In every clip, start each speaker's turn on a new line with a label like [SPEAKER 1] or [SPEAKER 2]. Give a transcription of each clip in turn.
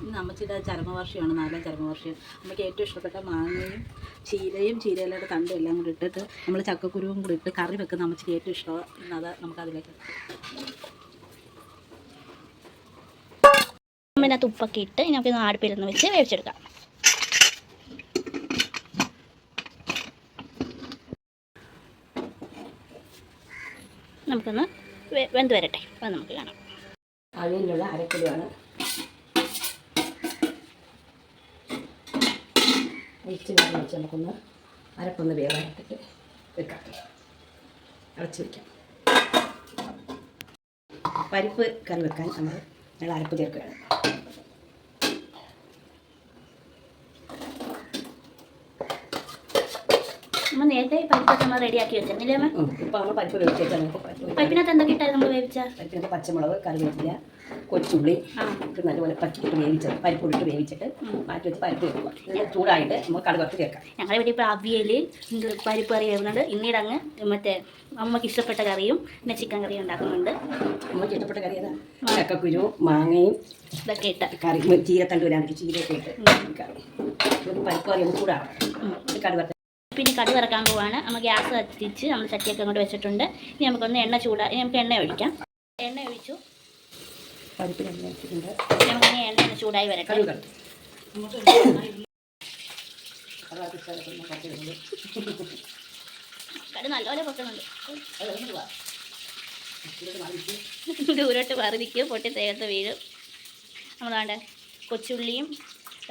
[SPEAKER 1] ഇന്ന് അമ്മച്ചിയുടെ ചരമവാർഷികമാണ് നാലാം ചരമവാർഷികം അമ്മയ്ക്ക് ഏറ്റവും ഇഷ്ടപ്പെട്ട മാങ്ങയും ചീരയും ചീരയിലയുടെ തണ്ടും എല്ലാം കൂടി ഇട്ടിട്ട് നമ്മൾ ചക്കക്കുരുവും കൂടി ഇട്ട് കറി വെക്കുന്ന അമ്മച്ചിക്ക് ഏറ്റവും ഇഷ്ടമാണ് ഇന്നത് നമുക്കതിലേക്ക്
[SPEAKER 2] അതിനകത്ത് ഉപ്പൊക്കെ ഇട്ട് നമുക്ക് ആടുപ്പിലൊന്ന് വെച്ച് വേവിച്ചെടുക്കാം. നമുക്കൊന്ന് വെന്ത് വരട്ടെ. അപ്പം നമുക്ക് കാണാം.
[SPEAKER 1] അവിയലിനുള്ള അരക്കിലുമാണ് വെച്ച് വേണം വെച്ച് നമുക്കൊന്ന് അരപ്പൊന്ന് വേവാനായിട്ട് വെക്കാം. അടച്ച് വയ്ക്കാം പരിപ്പ് കറി വെക്കാൻ നമ്മൾ ഞങ്ങൾ അരപ്പ് ചേർക്കുകയാണ്
[SPEAKER 2] നമ്മൾ പരിപ്പൊക്കെ നമ്മൾ റെഡിയാക്കി വെച്ചിരുന്നില്ലേ അമ്മ?
[SPEAKER 1] ഇപ്പോൾ നമ്മൾ പരിപ്പ് വേവിച്ച്.
[SPEAKER 2] പരിപ്പിനകത്ത് എന്തൊക്കെ ഇട്ടായിരുന്നു നമ്മൾ വേവിച്ച?
[SPEAKER 1] പരിപ്പിനകത്ത് പച്ചമുളക് കറിവേപ്പില കൊച്ചുള്ളി നല്ലപോലെ പറ്റിയിട്ട് വേവിച്ചത് പരിപ്പ് ഇട്ട് വേവിച്ചിട്ട് മാറ്റി വെച്ച് പരിപ്പ് വെക്കുക. ചൂടായിട്ട് നമ്മൾ കടുകത്ത് ചേർക്കാം.
[SPEAKER 2] ഞങ്ങളെ ഇവിടെ ഇപ്പോൾ അവിയൽ പരിപ്പ് കറി വരുന്നുണ്ട് പിന്നീട് അങ്ങ് മറ്റേ അമ്മയ്ക്ക് ഇഷ്ടപ്പെട്ട കറിയും പിന്നെ ചിക്കൻ കറിയും ഉണ്ടാക്കുന്നുണ്ട്.
[SPEAKER 1] അമ്മയ്ക്ക് ഇഷ്ടപ്പെട്ട കറി ഏതാ? ചക്കക്കുരു മാങ്ങയും
[SPEAKER 2] ഇതൊക്കെ ഇട്ട്.
[SPEAKER 1] കറി ചീരത്തണ്ട് വരാൻ ചീരയൊക്കെ ഇട്ട് കറി. പരിപ്പ് കറി ഒന്ന് വറുത്ത്
[SPEAKER 2] പിന്നെ കടി വറക്കാൻ പോവാണ്. നമ്മൾ ഗ്യാസ് കത്തിച്ച് നമ്മൾ ചട്ടിയൊക്കെ അങ്ങോട്ട് വെച്ചിട്ടുണ്ട്. ഇനി നമുക്കൊന്ന് എണ്ണ ചൂടാ നമുക്ക് എണ്ണ ഒഴിക്കാം. എണ്ണ ഒഴിച്ചു.
[SPEAKER 1] പരിപ്പിന് എണ്ണ വെച്ചിട്ടുണ്ട്
[SPEAKER 2] ഇനി നമുക്കിനി എണ്ണ ഒന്ന് ചൂടായി വരട്ടെ. കടി നല്ലപോലെ പൊട്ടുന്നുണ്ട്. ദൂരോട്ട് വറുതിക്ക് പൊട്ടി തേർത്ത് വീഴും. നമ്മളാണ്ട് കൊച്ചുള്ളിയും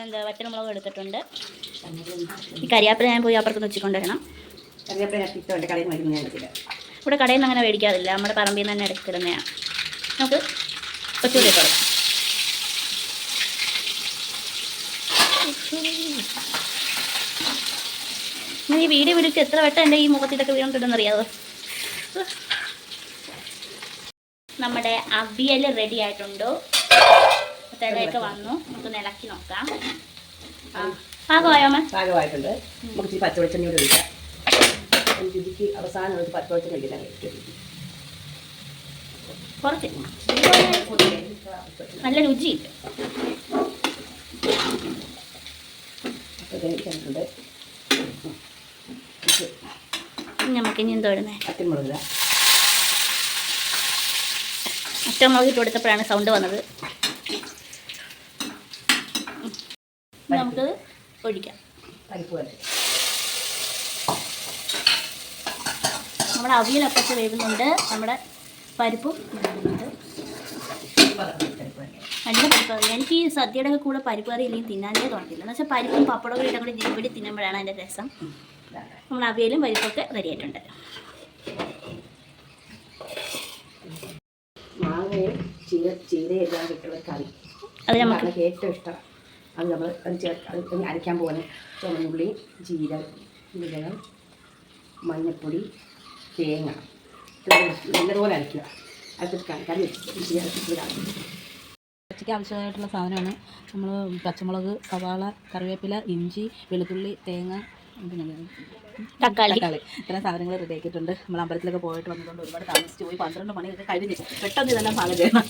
[SPEAKER 2] എന്താ വറ്റൽമുളകും എടുത്തിട്ടുണ്ട്. ഈ കരിയാപ്പില ഞാൻ പോയി അപ്പുറത്ത് വെച്ചിക്കൊണ്ട് വരണം
[SPEAKER 1] കറിവേപ്പില ഞാൻ ഇഷ്ടമുണ്ട് കടയിൽ നിന്ന് ഞാൻ എടുക്കില്ല
[SPEAKER 2] ഇവിടെ കടയിൽ നിന്ന് അങ്ങനെ മേടിക്കാറില്ല. നമ്മുടെ പറമ്പിൽ നിന്ന് തന്നെ എടുക്കിടുന്നതാണ് നമുക്ക് കൊച്ചുകൂടി ഇട്ട് കൊടുക്കാം ഈ വീട് വിളിച്ച് എത്ര വട്ടം എന്റെ ഈ മുഖത്തിട്ടൊക്കെ വീണിട്ടുണ്ടെന്ന് അറിയാവോ നമ്മുടെ അവിയൽ റെഡി ആയിട്ടുണ്ടോ? തിളയൊക്കെ വന്നു. നമുക്ക് നിലക്കി നോക്കാം. ആ. പാകമായോ അമ്മ?
[SPEAKER 1] പാകമായിട്ടുണ്ട്. നമുക്ക് ഇച്ചിരി പച്ചവെളിച്ചെണ്ണ കൂടി ഒഴിക്കാം രുചിക്ക് അവസാനം ഒരു പച്ചവെളിച്ചെണ്ണ ഒഴിക്കാൻ
[SPEAKER 2] കുറച്ച്. നല്ല ഇനി നമുക്ക് ഇനി എന്തോടുന്നേ
[SPEAKER 1] പച്ചമുളക്
[SPEAKER 2] ഒറ്റമുളക് ഇട്ട് കൊടുത്തപ്പോഴാണ് സൗണ്ട് വന്നത് ഇനി നമുക്കത് ഒഴിക്കാം.
[SPEAKER 1] പരിപ്പ് വരെ
[SPEAKER 2] നമ്മുടെ അവിയലപ്പച്ച വേവുന്നുണ്ട്. നമ്മുടെ പരിപ്പും നല്ല പരിപ്പ് എനിക്ക് ഈ സദ്യയുടെ ഒക്കെ കൂടെ പരിപ്പ് കറി ഇല്ലെങ്കിൽ തിന്നാനേ തോന്നത്തില്ല. എന്ന് വെച്ചാൽ പരിപ്പും പപ്പടവും ഇടം കൂടി ഞെപ്പിടി തിന്നുമ്പോഴാണ് അതിന്റെ രസം. നമ്മൾ അവിയലും പരിപ്പൊക്കെ റെഡി ആയിട്ടുണ്ട്.
[SPEAKER 1] മാങ്ങയും ചീര കിട്ടുന്ന കറി.
[SPEAKER 2] അത് നമുക്ക്
[SPEAKER 1] ഏറ്റവും ഇഷ്ടം. അത് നമ്മൾ അത് ചേർത്ത് അരയ്ക്കാൻ പോകുന്നത് ചുമന്നുള്ളി ജീരകം ജീരകം മഞ്ഞൾപ്പൊടി തേങ്ങ. നല്ലതുപോലെ അരയ്ക്കുക. അരച്ചിട്ട്
[SPEAKER 3] ആവശ്യമായിട്ടുള്ള സാധനമാണ്. നമ്മൾ പച്ചമുളക് സവാള കറിവേപ്പില ഇഞ്ചി വെളുത്തുള്ളി തേങ്ങ
[SPEAKER 2] തക്കാളി.
[SPEAKER 3] തക്കാളി. ഇത്രയും സാധനങ്ങൾ റെഡി ആക്കിയിട്ടുണ്ട്. നമ്മൾ അമ്പലത്തിലൊക്കെ പോയിട്ട് വന്നതുകൊണ്ട് ഒരുപാട് താമസിച്ച് പോയി. പന്ത്രണ്ട് മണിയൊക്കെ കഴിഞ്ഞ് പെട്ടെന്ന് ഇതെല്ലാം പാകം ചെയ്യണം.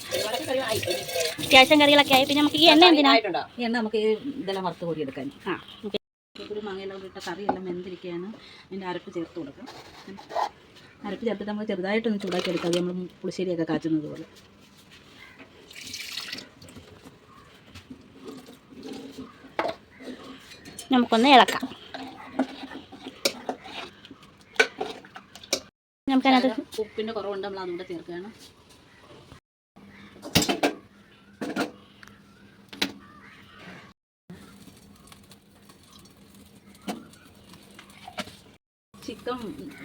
[SPEAKER 2] അത്യാവശ്യം കറികളൊക്കെ ആയി. പിന്നെ നമുക്ക് ഈ എണ്ണ
[SPEAKER 1] എന്തിനായിട്ടുണ്ടോ
[SPEAKER 3] ഈ എണ്ണ നമുക്ക് ഇതെല്ലാം വറുത്ത് കൂടി എടുക്കാൻ
[SPEAKER 2] ആ.
[SPEAKER 3] ഒരു മാങ്ങയെല്ലാം കൂടി ഇട്ട എല്ലാം വെന്തിരിക്കുകയാണ്. അതിന്റെ അരപ്പ് ചേർത്ത് കൊടുക്കാം. അരപ്പ് ചേർത്തിട്ട് നമ്മൾ ചെറുതായിട്ടൊന്ന് ചൂടാക്കി എടുക്കാതെ നമ്മൾ പുളിശ്ശേരിയൊക്കെ കാച്ചുന്നത് പോലെ.
[SPEAKER 2] നമുക്കൊന്ന് ഇളക്കാം. നമുക്കതിനകത്ത്
[SPEAKER 3] ഉപ്പിന്റെ കുറവുണ്ട് നമ്മൾ അതുകൊണ്ട് ചേർക്കുകയാണ്. ചിക്കൻ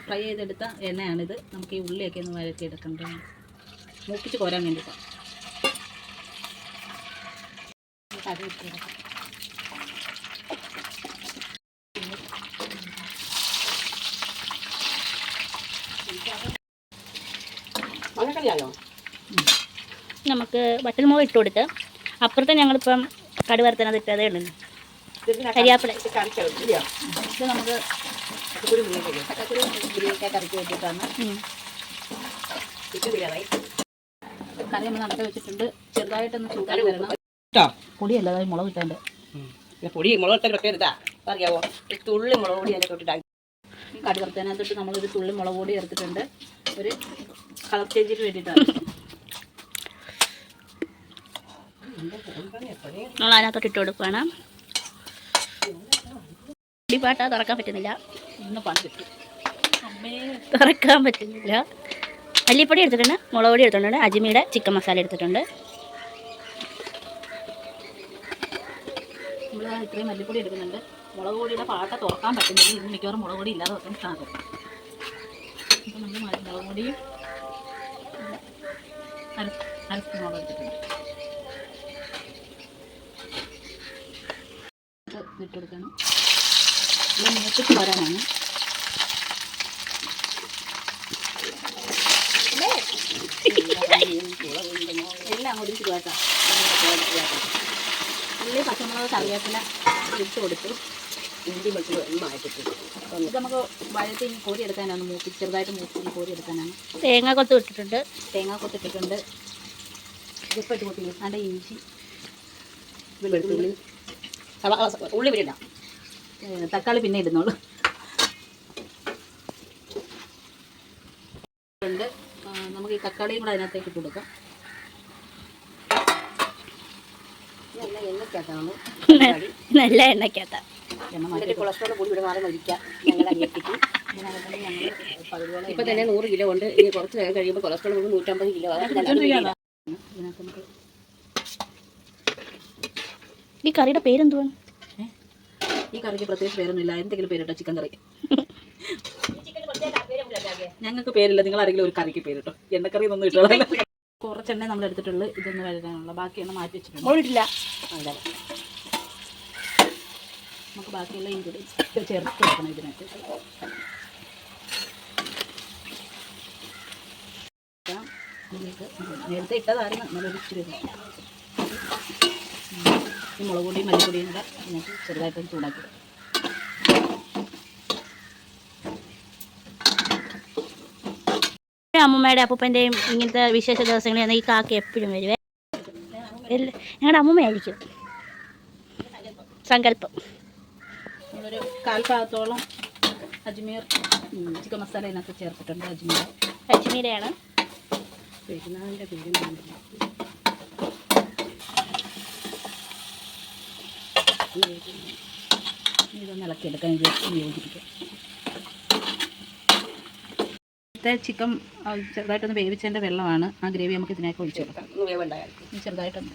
[SPEAKER 3] ഫ്രൈ ചെയ്തെടുത്ത എണ്ണയാണിത്. നമുക്ക് ഈ ഉള്ളിയൊക്കെ ഒന്ന് വഴറ്റിയെടുക്കേണ്ടത് മൂപ്പിച്ച് കോരാൻ വേണ്ടിയിട്ടാണ് അത് ഇട്ട്
[SPEAKER 1] മങ്ങക്കറിയാലോ
[SPEAKER 2] നമുക്ക് വട്ടൽമുളക് ഇട്ട് കൊടുത്ത് അപ്പുറത്തെ ഞങ്ങളിപ്പം കടുവറുത്തനത് ഇട്ടതേ ഉള്ളൂ.
[SPEAKER 1] കരിയാപ്പിള
[SPEAKER 3] ഇത് നമുക്ക് കറിക്ക് കറി നമ്മൾ വെച്ചിട്ടുണ്ട്. ചെറുതായിട്ടൊന്ന് ചൂടായി വരണം. പൊടിയല്ല മുളക്
[SPEAKER 1] ഇട്ടതിന്റെ പൊടി മുളക് പ്രത്യേകത അറിയാവോ ഒരു തുള്ളി മുളക് പൊടി അതിന്റെ തൊട്ടിട്ടാക്കി
[SPEAKER 3] വറുത്തതിനകത്തിട്ട് വറുത്തതിനകത്തോട്ട് നമ്മളൊരു തുള്ളി മുളക് പൊടി ചേർത്തിട്ടുണ്ട്. ഒരു കളർ ചേഞ്ചിന് വേണ്ടിയിട്ടാണ്.
[SPEAKER 2] നമ്മൾ അതിനകത്തോട്ട് ഇട്ട് കൊടുക്കുകയാണ്. പാട്ട തുറക്കാൻ പറ്റുന്നില്ല.
[SPEAKER 3] ഇന്ന് പണി കിട്ടും.
[SPEAKER 2] തുറക്കാൻ പറ്റുന്നില്ല. അല്ലിപ്പൊടി എടുത്തിട്ടുണ്ട്. മുളക് പൊടി എടുത്തിട്ടുണ്ട്. അജ്മിയുടെ ചിക്കൻ മസാല എടുത്തിട്ടുണ്ട്.
[SPEAKER 3] നമ്മൾ ഇത്രയും മല്ലിപ്പൊടി എടുക്കുന്നുണ്ട്. മുളക് പൊടിയുടെ പാട്ട തുറക്കാൻ പറ്റുന്നില്ല. ഇന്ന് മിക്കവാറും മുളക് പൊടി ഇല്ലാതെ വെക്കാൻ സാധനം അപ്പോൾ നമ്മൾ മുളക് പൊടിയും അര അര മുളക് എടുത്തിട്ടുണ്ട് ഇത് മൂപ്പിച്ച് വരാനാണ് എല്ലാം ഇച്ചിരി കേട്ടോ ഉള്ളി പച്ചമുളക് കറിവേപ്പില ഇട്ട് കൊടുത്തു.
[SPEAKER 1] ഇഞ്ചി വെച്ച് മാറ്റിട്ട്
[SPEAKER 3] ഇത് നമുക്ക് വഴത്തി ഇനി കോരി എടുക്കാനാണ് മൂപ്പി ചെറുതായിട്ട് മൂപ്പി കോരി എടുക്കാനാണ്.
[SPEAKER 2] തേങ്ങ കൊത്ത് ഇട്ടിട്ടുണ്ട്.
[SPEAKER 3] തേങ്ങ കൊത്തിട്ടിട്ടുണ്ട് ഇതിപ്പോൾ ഇട്ട് കൊടുത്തില്ല? അതിന്റെ ഇഞ്ചി
[SPEAKER 1] വെളുത്തുള്ളി ഉള്ളി വിടണ്ട
[SPEAKER 3] തക്കാളി പിന്നെ ഇടുന്നുള്ളൂ. ഉണ്ട് നമുക്ക് ഈ തക്കാളിയും കൂടെ അതിനകത്തേക്ക് ഇട്ട് കൊടുക്കാം.
[SPEAKER 1] നല്ല എണ്ണക്കകത്താണ്
[SPEAKER 2] നല്ല എണ്ണയ്ക്കകത്ത.
[SPEAKER 3] എണ്ണ മാറ്റി
[SPEAKER 1] എന്നിട്ട് കൊളസ്ട്രോൾ കൂടി ഇവിടെ മാറി മരിക്കാം ഞങ്ങളുടെ അനിയത്തിക്ക്.
[SPEAKER 3] ഇതിനകത്ത് ഞങ്ങൾ പതുപോലെ
[SPEAKER 1] ഇപ്പൊ തന്നെ നൂറ് കിലോ ഉണ്ട്. ഇനി കുറച്ച് നേരം കഴിയുമ്പോൾ കൊളസ്ട്രോൾ കൂടി നൂറ്റമ്പത് കിലോ.
[SPEAKER 2] ഈ കറിയുടെ പേരെന്തുവാണ്
[SPEAKER 3] ഈ കറിക്ക് പ്രത്യേകിച്ച് പേരൊന്നുമില്ല. എന്തെങ്കിലും പേരിട്ടോ? Chicken curry. ഞങ്ങൾക്ക് പേരില്ല. നിങ്ങൾ ആരെങ്കിലും ഒരു കറിക്ക് പേരിട്ടോ? എണ്ണക്കറി ഒന്നും ഇട്ടോ കുറച്ചെണ്ണേ നമ്മൾ എടുത്തിട്ടുള്ളൂ ഇതൊന്ന് വരുന്നുള്ളൂ ബാക്കി എണ്ണ മാറ്റി വെച്ചിട്ടുണ്ട്. നമുക്ക് ബാക്കിയുള്ള ഇൻഗ്രീഡിയൻസ് ചേർത്ത് കൊടുക്കണം ഇതിനകത്ത്. നേരത്തെ ഇട്ടതായിരുന്നു നല്ലൊരു ഇച്ചിരി ഈ മുളക് പൊടിയും മല്ലിപ്പൊടിയും കൂടെ നമുക്ക് ചെറുതായിട്ടൊന്ന് ചൂടാക്കി
[SPEAKER 2] അമ്മൂമ്മയുടെ അപ്പൂപ്പന്റെയും ഇങ്ങനത്തെ വിശേഷ ദിവസങ്ങളിൽ ഈ കാക്ക എപ്പോഴും വരുവേ? ഞങ്ങളുടെ അമ്മമ്മയായിരിക്കും. സങ്കല്പം.
[SPEAKER 3] നമ്മളൊരു കാൽപാകത്തോളം അജ്മീർ ചിക്കൻ മസാല ഇതിനകത്ത് ചേർത്തിട്ടുണ്ട് അജ്മീർ.
[SPEAKER 2] അജ്മീരയാണ്
[SPEAKER 1] പെരുന്നാളിന്റെ പേര്
[SPEAKER 3] ഇതൊന്ന് ഇളക്കിയെടുക്കാൻ യോജിപ്പിക്കാം. ചിക്കൻ ചെറുതായിട്ടൊന്ന് വേവിച്ചതിന്റെ വെള്ളമാണ്. ആ ഗ്രേവി നമുക്ക് ഇതിനേക്ക് ഒഴിച്ചു കൊടുക്കാം. ചെറുതായിട്ടൊന്ന്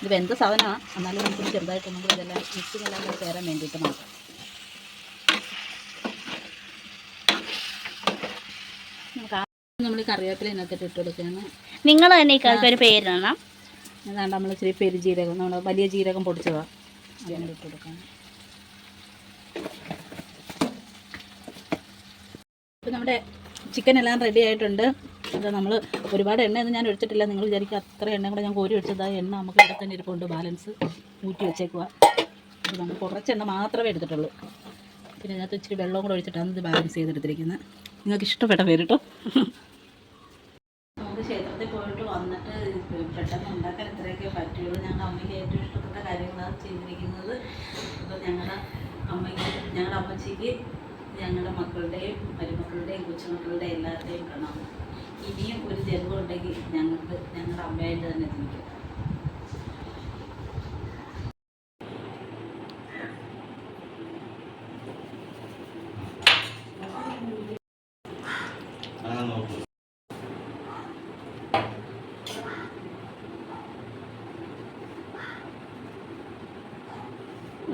[SPEAKER 3] ഇത് വെന്ത സാധനമാണ് എന്നാലും നമുക്ക് ചെറുതായിട്ടൊന്നും കൂടി ഇതെല്ലാം മിക്സ് എല്ലാം ചേരാൻ വേണ്ടിയിട്ട് മാത്രം. നമുക്ക് നമ്മൾ ഈ കറിവേപ്പില ഇതിനകത്തിട്ട് ഇട്ട് കൊടുക്കുകയാണ്.
[SPEAKER 2] നിങ്ങൾ തന്നെ ഈ കറിക്ക് ഒരു പേരിടണം.
[SPEAKER 3] ഏതാണ്ട് നമ്മൾ ഇച്ചിരി പെരുജീരകം നമ്മൾ വലിയ ജീരകം പൊടിച്ചതാണ് അതിനെ ഇട്ട് കൊടുക്കാം. ഇപ്പം നമ്മുടെ ചിക്കൻ എല്ലാം റെഡി ആയിട്ടുണ്ട്. അത് നമ്മൾ ഒരുപാട് എണ്ണയൊന്നും ഞാൻ ഒഴിച്ചിട്ടില്ല നിങ്ങൾ വിചാരിക്കുക അത്ര എണ്ണ കൂടെ ഞാൻ കോരി ഒഴിച്ചത് ആ എണ്ണ നമുക്ക് ഇവിടെ തന്നെ ഇരിപ്പുണ്ട്. ബാലൻസ് ഊറ്റി വെച്ചേക്കുക അപ്പോൾ നമ്മൾ കുറച്ച് എണ്ണ മാത്രമേ എടുത്തിട്ടുള്ളൂ. പിന്നെ ഇതിനകത്ത് ഇച്ചിരി വെള്ളവും കൂടെ ഒഴിച്ചിട്ടാണ് ഇത് ബാലൻസ് ചെയ്തെടുത്തിരിക്കുന്നത് നിങ്ങൾക്ക് ഇഷ്ടപ്പെട്ട പേര് കേട്ടോ നമുക്ക് ക്ഷേത്രത്തിൽ പോയിട്ട് വന്നിട്ട് പെട്ടെന്ന് ഉണ്ടാക്കാൻ ഇത്രയൊക്കെ പറ്റുള്ളൂ. ഞങ്ങളുടെ അമ്മയ്ക്ക് ഏറ്റവും ഇഷ്ടപ്പെട്ട കാര്യങ്ങളാണ് ചെയ്തിരിക്കുന്നത്. അപ്പോൾ ഞങ്ങളുടെ അമ്മയ്ക്ക് ഞങ്ങളുടെ അമ്മച്ചിക്ക് ഞങ്ങളുടെ മക്കളുടെയും മരുമക്കളുടെയും കൊച്ചുമക്കളുടെയും എല്ലാവരുടെയും പ്രണാമം. ഇനിയും ഒരു ജന്മം ഉണ്ടെങ്കിൽ ഞങ്ങൾക്ക് ഞങ്ങളുടെ അമ്മയായിട്ട് തന്നെ ജീവിക്കും.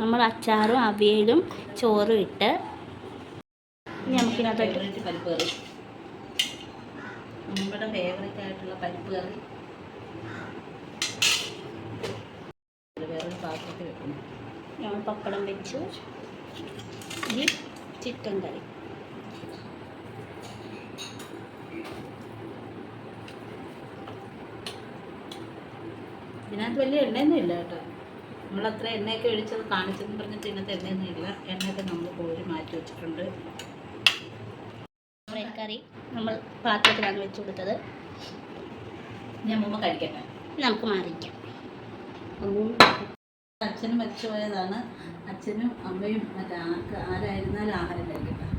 [SPEAKER 2] നമ്മൾ അച്ചാറും അവിയലും ചോറും ഇട്ട്
[SPEAKER 3] ഫേവറേറ്റ് പരിപ്പ് കറി. നമ്മുടെ ഫേവറേറ്റ് ആയിട്ടുള്ള പരിപ്പ് കറി. വേറൊരു പാത്രത്തിൽ വെക്കണം
[SPEAKER 2] ഞങ്ങൾ പപ്പടം വെച്ചു. ഇനി ചിക്കൻ കറി.
[SPEAKER 3] ഇതിനകത്ത് വലിയ എണ്ണയൊന്നും ഇല്ല കേട്ടോ. നമ്മളത്ര എണ്ണയൊക്കെ ഒഴിച്ചത് കാണിച്ചെന്ന് പറഞ്ഞിട്ട് ഇതിനകത്ത് എണ്ണയൊന്നും ഇല്ല. എണ്ണയൊക്കെ നമ്മൾ കോരി മാറ്റി വെച്ചിട്ടുണ്ട്.
[SPEAKER 2] കറി നമ്മൾ പാത്രത്തിലാണ് വെച്ച് കൊടുത്തത്.
[SPEAKER 3] കഴിക്കട്ടെ?
[SPEAKER 2] നമുക്ക് മാറിക്കാം.
[SPEAKER 3] അച്ഛനും മരിച്ചുപോയതാണ്. അച്ഛനും അമ്മയും മറ്റേ ആർക്ക് ആരായിരുന്നാലും ആഹാരം കഴിക്കും